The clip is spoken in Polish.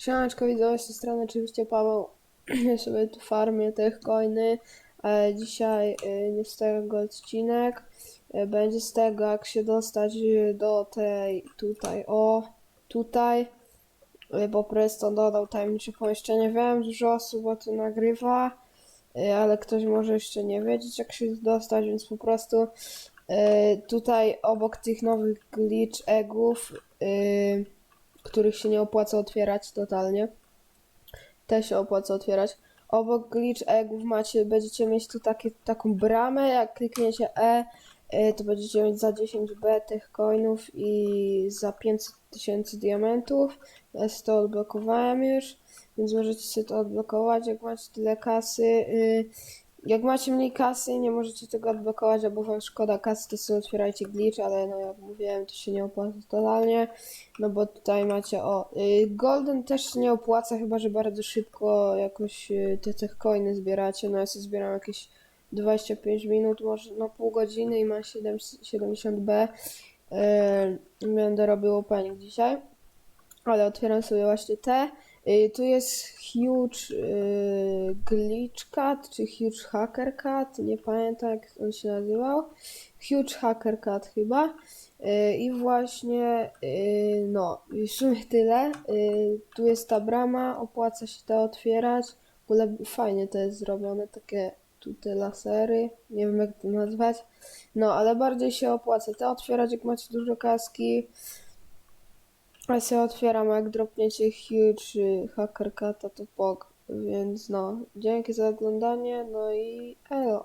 Siemaneczko widzowie, z tej strony oczywiście Paweł. Ja sobie tu farmię tych coiny. Dzisiaj e, nie z tego odcinek. E, będzie z tego, jak się dostać e, do tej tutaj, o, tutaj. Bo Preston dodał tajemnicze pomieszczenie. Wiem, dużo osób o tym nagrywa, ale ktoś może jeszcze nie wiedzieć, jak się dostać, więc po prostu tutaj obok tych nowych glitch eggów. E, których się nie opłaca otwierać totalnie. Te się opłaca otwierać. Obok glitch eggów macie, będziecie mieć tu takie, taką bramę, jak klikniecie E, y, to będziecie mieć za 10B tych coinów i za 500 tysięcy diamentów. Ja to odblokowałem już, więc możecie sobie to odblokować, jak macie tyle kasy. Jak macie mniej kasy i nie możecie tego odblokować, albo wam szkoda kasy, to sobie otwierajcie glitch, ale no jak mówiłem, to się nie opłaca totalnie. No bo tutaj macie o. y, Golden też się nie opłaca, chyba że bardzo szybko jakoś y, te, te coiny zbieracie. No ja sobie zbieram jakieś 25 minut, może no pół godziny i mam 7, 70B. Y, Będę robił opening dzisiaj. Ale otwieram sobie właśnie te. Y, Tu jest huge y, glitch cat, czy huge hacker cat, nie pamiętam jak on się nazywał. Huge hacker cat chyba. Y, I właśnie, y, no, w sumie tyle. Tu jest ta brama, opłaca się to otwierać. W ogóle fajnie to jest zrobione, takie tu te lasery, nie wiem jak to nazwać. No, ale bardziej się opłaca to otwierać, jak macie dużo kaski. Ja się otwieram, jak dropniecie huge hacker kata to pog. Więc no, dzięki za oglądanie, no i elo.